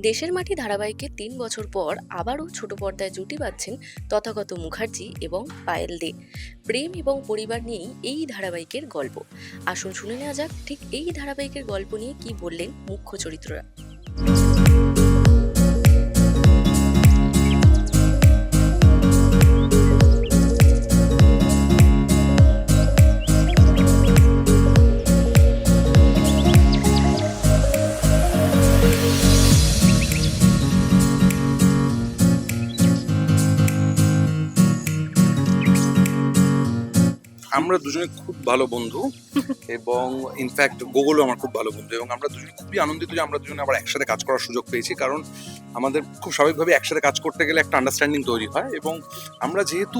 দেশের মাটি ধারাবাহিকে তিন বছর পর আবারও ছোট পর্দায় জুটি পাচ্ছেন তথাগত মুখার্জি এবং পায়েল দে। প্রেম এবং পরিবার নিয়েই এই ধারাবাহিকের গল্প। আসুন শুনে নেওয়া যাক ঠিক এই ধারাবাহিকের গল্প নিয়ে কি বললেন মুখ্য চরিত্ররা। আমরা দুজনে খুব ভালো বন্ধু এবং ইনফ্যাক্ট গুগলও আমার খুব ভালো বন্ধু এবং আমরা দুজনে খুবই আনন্দিত যে আমরা দুজনে আবার একসাথে কাজ করার সুযোগ পেয়েছি। কারণ আমাদের খুব স্বাভাবিকভাবে একসাথে কাজ করতে গেলে একটা আন্ডারস্ট্যান্ডিং তৈরি হয় এবং আমরা যেহেতু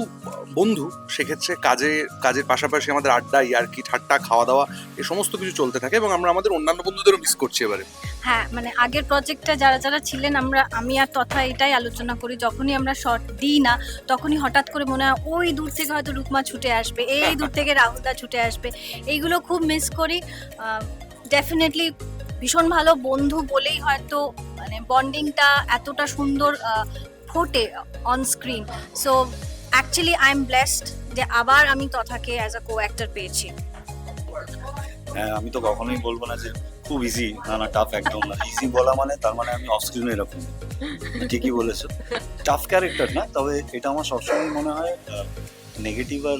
বন্ধু, সেক্ষেত্রে কাজে, কাজের পাশাপাশি আমাদের আড্ডা, ইয়ার্কি, ঠাট্টা খাওয়া দাওয়া এ সমস্ত কিছু চলতে থাকে এবং আমরা আমাদের অন্যান্য বন্ধুদেরও মিস করছি এবারে। হ্যাঁ মানে আগের প্রজেক্টটা যারা যারা ছিলেন, আমরা, আমি আর তথা এটাই আলোচনা করি, যখনই আমরা শর্ট দিই না, তখনই হঠাৎ করে মনে হয়, ওই দূর থেকে হয়তো রুকমা ছুটে আসবে, এই দূর থেকে রাহুলদা ছুটে আসবে। এইগুলো খুব মিস করি। ডেফিনেটলি ভীষণ ভালো বন্ধু বলেই হয়তো মানে বন্ডিংটা এতটা সুন্দর ফোটে on screen so actually I am blessed যে আবার আমি তথাকে অ্যাজ আ কো অ্যাক্টর পেয়েছি। হ্যাঁ আমি তো কখনোই বলব না যে খুব ইজি না না টাফ একদম না। ইজি বলা মানে তার মানে আমি অফ স্ক্রিনে এরকম। ঠিকই বলেছ। টাফ ক্যারেক্টার না, তবে এটা আমার সবসময় মনে হয় নেগেটিভ আর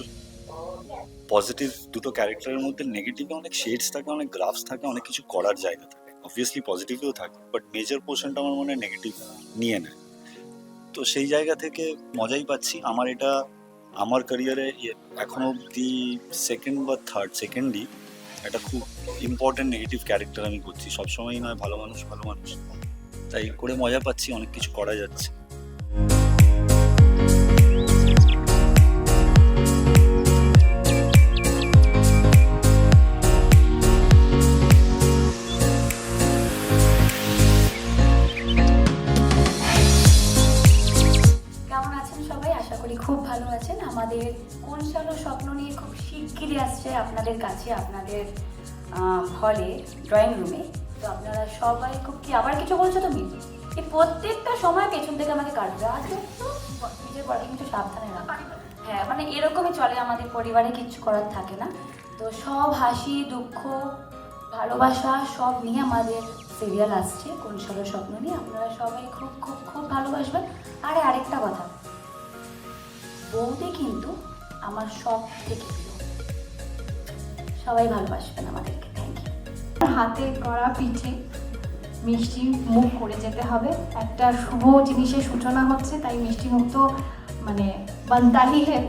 পজিটিভ দুটো ক্যারেক্টারের মধ্যে নেগেটিভে অনেক শেডস থাকে, অনেক গ্রাফস থাকে, অনেক কিছু করার জায়গা থাকে। অবভিয়াসলি পজিটিভও থাকে বাট মেজর পোর্শনটা আমার মনে হয় নেগেটিভ নিয়ে নেয়। তো সেই জায়গা থেকে মজাই পাচ্ছি। আমার এটা, আমার ক্যারিয়ারে এখনও অব্দি সেকেন্ড বা থার্ড সেকেন্ডই একটা খুব ইম্পর্টেন্ট নেগেটিভ ক্যারেক্টার আমি করছি। সবসময়ই নয়, ভালো মানুষ ভালো মানুষ। তাই করে মজা পাচ্ছি, অনেক কিছু করা যাচ্ছে। আছেন আমাদের কোন সালো স্বপ্ন নিয়ে খুব শিগগিরই আসছে আপনাদের কাছে, আপনাদের হলে ড্রয়িং রুমে তো আপনারা সবাই খুব কি, আবার কিছু বলছো তুমি? এই প্রত্যেকটা সময় পেছন থেকে আমাকে কাটবে একটু নিজের পরে কিছু সাবধানে রাখো। হ্যাঁ মানে এরকমই চলে আমাদের পরিবারে, কিচ্ছু করার থাকে না। তো সব হাসি, দুঃখ, ভালোবাসা, সব নিয়ে আমাদের সিরিয়াল আসছে। কোন সালো স্বপ্ন নিয়ে আপনারা সবাই খুব খুব খুব ভালোবাসবেন। আরে আরেকটা কথা বৌদি কিন্তু আমার সব থেকে প্রিয়। সবাই ভালোবাসবেন আমাদেরকে থ্যাংক ইউ হাতে করা পিঠে মিষ্টি মুখ করে যেতে হবে। একটা শুভ জিনিসের সূচনা হচ্ছে, তাই মিষ্টি মুখ তো মানে বান্তাহি হে।